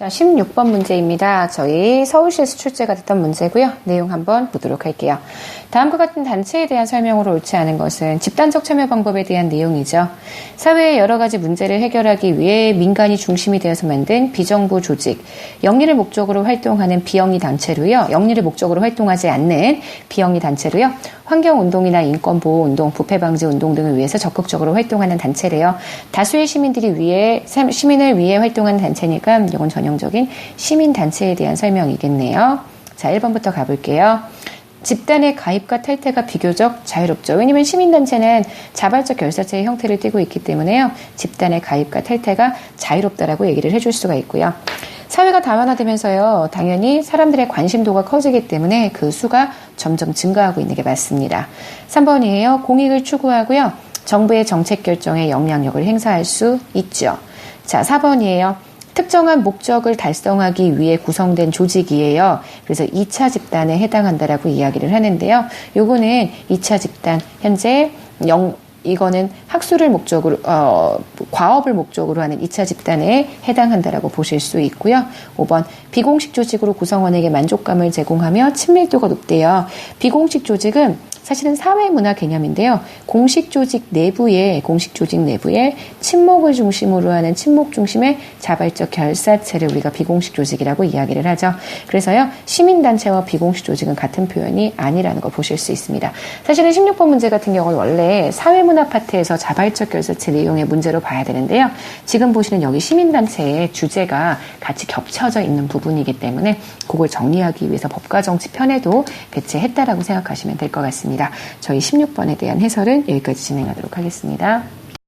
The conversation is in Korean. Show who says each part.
Speaker 1: 자, 16번 문제입니다. 저희 서울시에서 출제가 됐던 문제고요. 내용 한번 보도록 할게요. 다음과 같은 단체에 대한 설명으로 옳지 않은 것은 집단적 참여 방법에 대한 내용이죠. 사회의 여러 가지 문제를 해결하기 위해 민간이 중심이 되어서 만든 비정부 조직, 영리를 목적으로 활동하는 비영리 단체로요. 영리를 목적으로 활동하지 않는 비영리 단체로요. 환경운동이나 인권보호운동, 부패방지 운동 등을 위해서 적극적으로 활동하는 단체래요. 다수의 시민들이 위해, 시민을 위해 활동하는 단체니까 이건 전 형적인 시민단체에 대한 설명이겠네요. 자, 1번부터 가볼게요. 집단의 가입과 탈퇴가 비교적 자유롭죠. 왜냐하면 시민단체는 자발적 결사체의 형태를 띠고 있기 때문에요. 집단의 가입과 탈퇴가 자유롭다라고 얘기를 해줄 수가 있고요. 사회가 다원화되면서요, 당연히 사람들의 관심도가 커지기 때문에 그 수가 점점 증가하고 있는 게 맞습니다. 3번이에요. 공익을 추구하고요. 정부의 정책 결정에 영향력을 행사할 수 있죠. 자, 4번이에요. 특정한 목적을 달성하기 위해 구성된 조직이에요. 그래서 2차 집단에 해당한다라고 이야기를 하는데요. 요거는 2차 집단, 현재 영, 이거는 학술을 목적으로 어, 과업을 목적으로 하는 2차 집단에 해당한다라고 보실 수 있고요. 5번 비공식 조직으로 구성원에게 만족감을 제공하며 친밀도가 높대요. 비공식 조직은 사실은 사회문화 개념인데요. 공식 조직 내부에 공식 조직 내부에 친목을 중심으로 하는 친목 중심의 자발적 결사체를 우리가 비공식 조직이라고 이야기를 하죠. 그래서요. 시민단체와 비공식 조직은 같은 표현이 아니라는 걸 보실 수 있습니다. 사실은 16번 문제 같은 경우는 원래 사회문화 파트에서 자발적 결사체 내용의 문제로 봐야 되는데요. 지금 보시는 여기 시민단체의 주제가 같이 겹쳐져 있는 부분이기 때문에 그걸 정리하기 위해서 법과 정치 편에도 배치했다라고 생각하시면 될 것 같 습니다. 저희 16번에 대한 해설은 여기까지 진행하도록 하겠습니다.